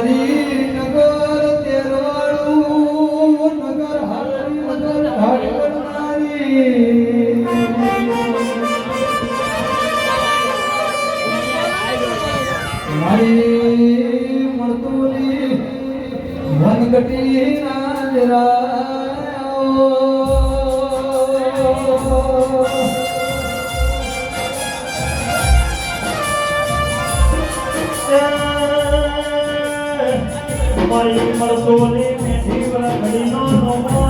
મારી નગર તેરવાળું નગર હરી નગર હરી મારી મારી મળતુલી મનગટી રાજરા Yeah. પર મળતો ને મેઠી વખડીનો નમો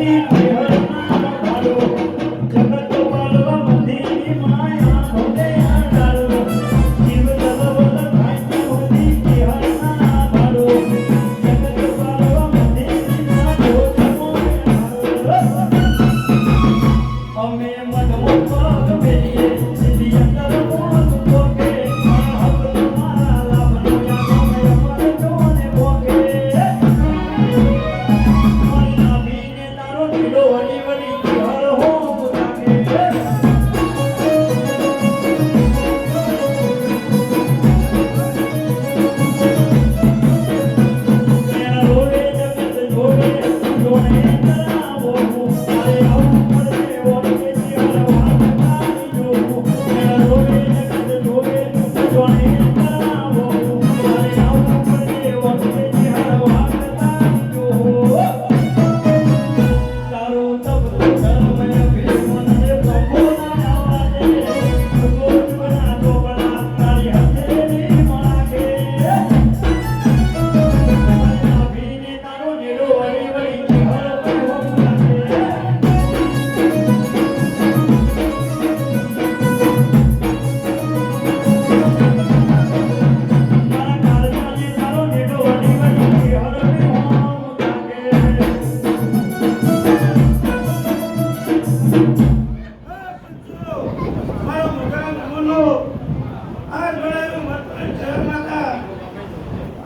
Amen. નો આ જોડાયેલું મતદાન શહેરમાં હતા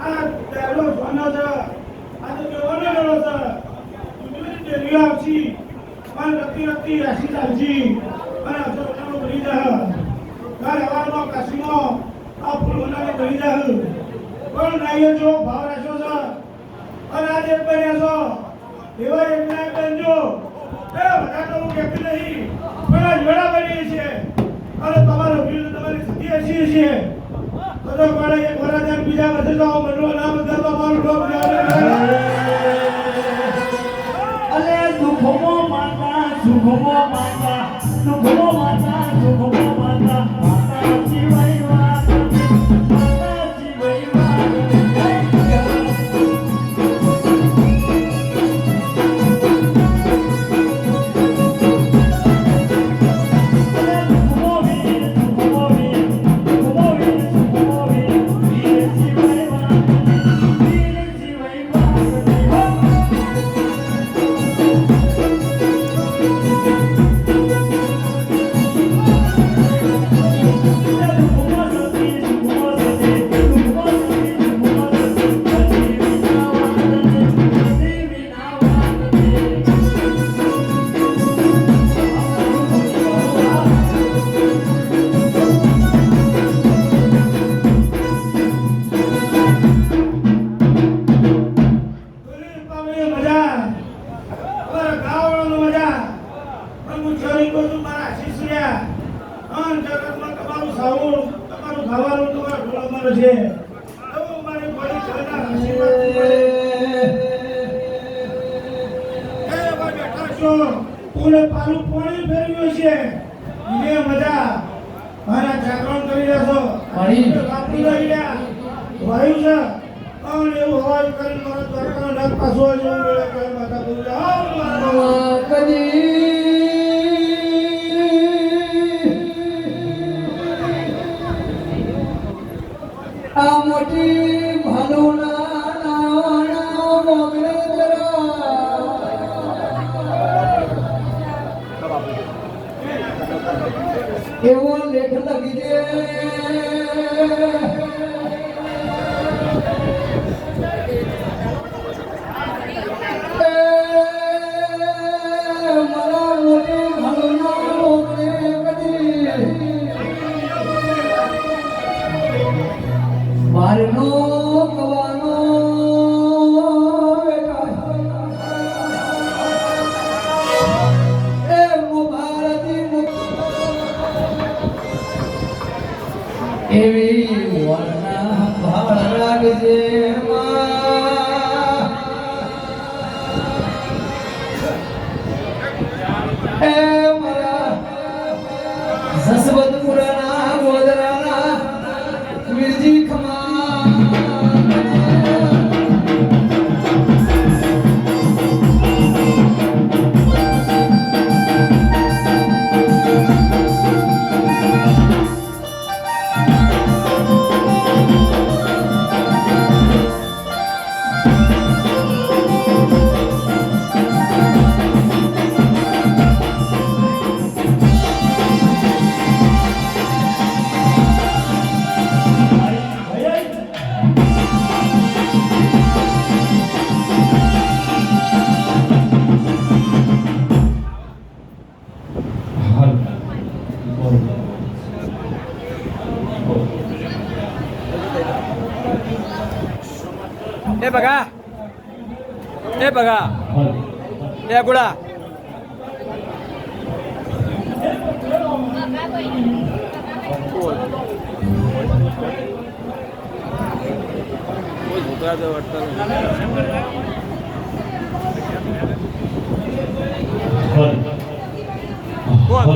આ પહેલો સોનો છે. આ તો જોવાનો ગયો છે. ચૂંટણી ડેરીઓ આવશી પણ રતી રતી રાશિદ આવશી અને અસરનો ભરી જાય ઘર હવાનો કાશીનો આ ફૂલ બનાવે બની જાય પણ નાઈએ જો ભાવ રાખ્યો છે. અને આ એક બન્યા છો એવા એક ના એક બનજો એ બધા તો હું કહેતી નહીં, પણ આ જોડા બની છે. અને તમારે બિલ છીએ. બધો પાડે એક વરાજાન બીજા આવું બનવા ના બધા તો અમારું લોક જાણે અલે દુઃખમો માતા, સુખમો જગતમાં તમારું ખાવાનું તમારા ઢોળામાં છે. મારી આશીર્વાદ એ એવા બેઠા છો પૂરે પાલું પાણી ફેરવ્યું છે. એ મજા મારા જાગરણ કરી રહ્યા છો પાણી? લઈ રહ્યા. વાયુ છે. અને એવું હવાઈ કરીને મારા દ્વારકાનો નાગ પાછો જેવું મેળે કરે માતા બોલે આવ એવો લેખ લખી દે. ए बघा ए बघा ए गुळा બોલ